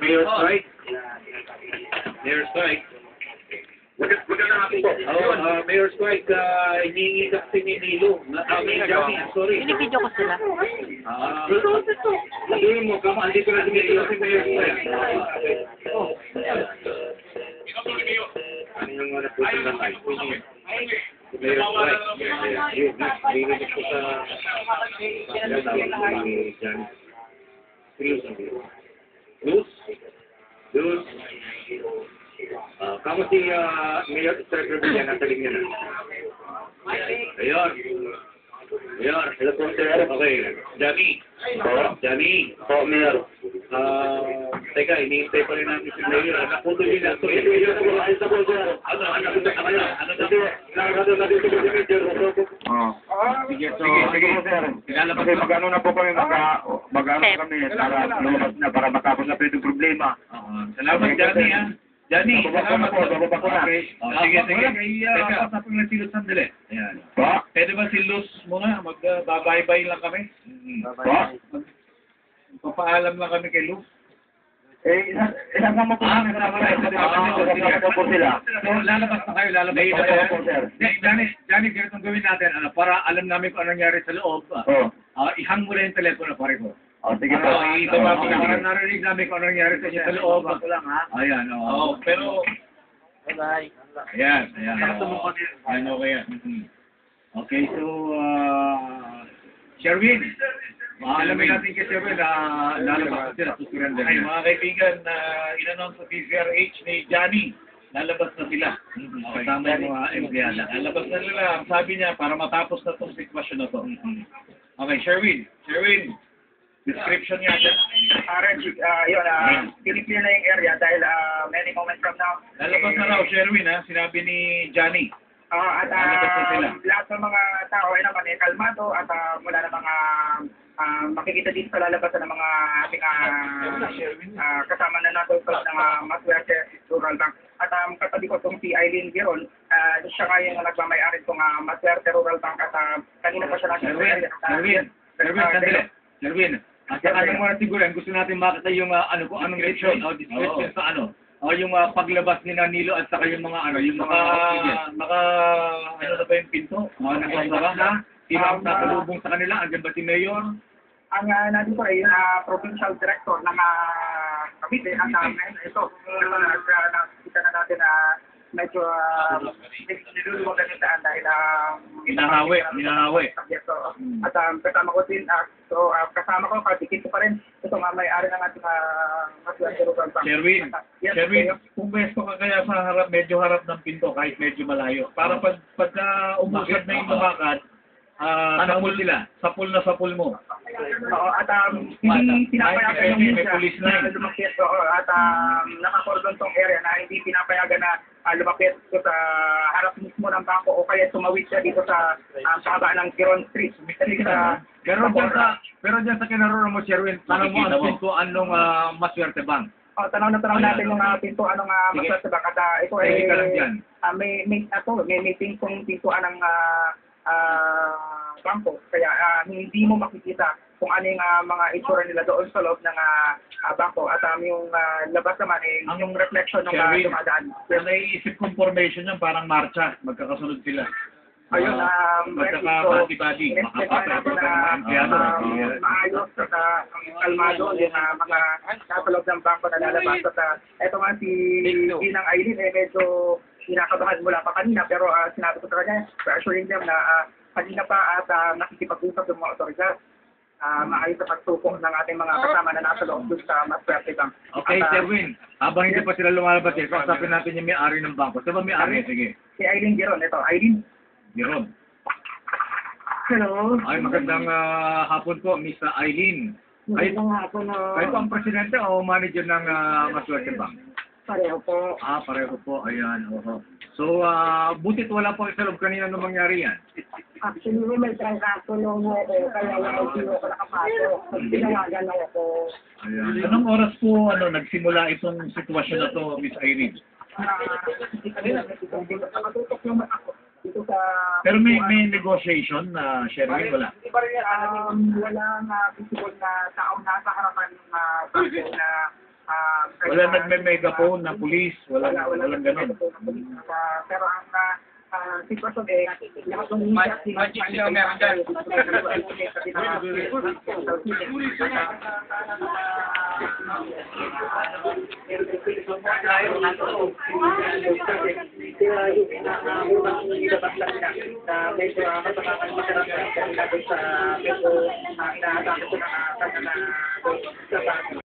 Mayor Strike. Mayor Strike. Magandang hapon po. Oh, uh, Mayor Strike, uh, hinihingi kasi ni Nilo. Uh, ni Johnny, sorry. Binibidyo ko sila. Ah, sabihin mo, kama, andito na si Nilo si Mayor Strike. Ano yung mga napunta na tayo? Si Mayor Strike. Narinig ko sa... Tawag ni Johnny. Si Luz Luz? Luz? Ah, kamu si uh, Mayor Strike Rebellion, nasa linya na. Ayun. Ayun, hello po sir. Okay. Johnny. Johnny. Po, Mayor. Ah, teka, iniintay pa rin natin si Mayor. Nakaputol din natin. Ano, ano, ano, ano, ano, Kasi, nakakado natin si Major. Oo. Sige, so, Sige, sige mag-ano na po kami, mag- mag-ano kami para lumabas na, para matapos na po itong problema. Salamat, Johnny, ha? Johnny, Bababa ko na po, bababa ko na. Oh, sige, sige. Teka, pasapin na si Luz sandali. Ayan. Pwede ba si Luz muna? Mag-bye-bye lang kami? Pa? Papaalam lang kami kay Luz. Eh, isama mo po Ah, kami kasama sa kayo. Kasama ko po sila. So, lalabas na kayo, lalabas na kayo. Hindi, Johnny, Johnny, ganitong gawin natin, ano, para alam namin kung anong nangyari sa loob. ah. Oo. Ah, ihang mo na yung telepono, pare ko. Oh, sige po. Para itabas Oo, na, para sige. narinig namin kung anong nangyari sa inyo sa loob. Ayan, oo. pero... Bye-bye. Ayan, ayan. oo. Ayan, okay yan. Mhm. Okay, so, uh, Sherwin, maalamin natin kay Sherwin na lalabas na sila, susurrender Ay, mga kaibigan, na in-announce sa PCRH ni Johnny, lalabas na sila. Kasama yung mga empleyada. Lalabas na nila, ang sabi niya, para matapos na itong sitwasyon na to. Okay, Sherwin, Sherwin, description niya dyan. Ah, Reggie, ah, yun, ah, piniklear na yung area dahil ah, many moments from now. Lalabas na raw, Sherwin, ha? Sinabi ni Johnny. Ah, at ah, sila. lahat ng mga tao ay naman eh, kalmado at ah, mula na mga ah, makikita din sa lalabasan ng mga ating ah, ah, kasama na natin sa ng uh, Maswerte Rural Bank. At um, katabi ko itong si Eileen Giron, uh, siya nga yung nagmamayari itong uh, Maswerte Rural Bank at ah, kanina pa siya natin Sherwin, Sherwin, Sherwin, sandali. Sherwin, at saka siguro, gusto natin makita yung ah, ano kung anong description, o description sa ano, o yung ah, paglabas ni Nanilo at saka yung mga ano, yung mga, naka, ano na ba yung pinto? Mga nakasara na? Sino ang Um, nakalubong sa kanila? Andyan ba si Mayor? ang uh, nandito ay ah, provincial director ng uh, Cavite at uh, ito, ito na uh, nakikita na natin na medyo uh, niluluwagan yung daan dahil uh. Yes, so, at um, kasama ko din, uh, so uh, kasama ko, kadikit ko pa rin, ito nga may-ari ng ating uh, Bank. Sherwin, Yes, Sherwin, pumesto ka kaya sa harap, medyo harap ng pinto kahit medyo malayo. Para pag, pagka umusad na yung lumakad, ah, sapul sila, sapul na sapul mo. Oo, at um, hindi pinapayagan Ay, yung may- may police na line. lumakit. Oo, at um, nakakordon tong area na hindi pinapayagan na uh, lumapit ko sa harap mismo ng bangko o kaya tumawid siya dito sa um, sa haba ng Giron Street. Kasi sa Pero dyan sa, pero dyan sa kinarorong mo, Sherwin, tanong mo ang pintuan nung uh, Maswerte Bank. Oh, tanaw na tanaw natin yung uh, pintuan ng uh. Maswerte Bank at uh, ito ay Sige ka lang dyan. ah, may may ato may may pintong pintuan ng ah, ah, bangko kaya ah, hindi mo makikita kung ano yung ah, mga itsura nila doon sa loob ng ah, bangko at um, yung ah, labas naman eh, Ang- yung reflection ng uh, Sherwin, dumadaan. Ang naiisip kong formation yan, parang marcha, magkakasunod sila. Ayun, um, Magkaka so, body-body, in-expect makapatay natin pa na ng mga empleyado. um, maayos at uh, kalmado yung uh, mga nasa loob ng bangko na lalabas. At uh, eto nga si Ginang Aileen eh medyo kinakabahan mula pa kanina pero uh, sinabi ko sa kanya, assuring them na uh, kanina pa at uh, nakikipag-usap yung mga otoridad uh, maayos sa pagsuko ng ating mga kasama na nasa loob dun sa Maswerte Bank. Okay, At, uh, Sherwin, habang hindi pa sila lumalabas, eh, kausapin natin yung may-ari ng bangko. Saan ba may-ari? Sige, Si Aileen Giron, ito, Aileen. Jeron. Hello. Ay, magandang ah, hapon po, Miss Eileen. Magandang hapon na kayo po ang presidente o manager ng uh, Maswerte Bank? Pareho po. Ah, pareho po. Ayan, oho. So, ah, butit wala po sa loob kanina nung mangyari yan. Actually, may trangkaso nung ako, kaya lang hindi ako nakapasok. Pag tinawagan lang ako. Ayan. Anong oras po ano nagsimula itong sitwasyon na to, Miss Irene? Ah, hindi kami nakikita dito. Nakatutok naman ako dito sa... Pero may may negotiation na Sherwin, wala. Hindi ba rin yan, um, wala na visible na taong nasa harapan ng uh, bangko na Wala nagme-megaphone na police, walang, walang ganun. Pero ang ah, sitwasyon eh, lahat ng media Magic siya, meron dyan. na medyo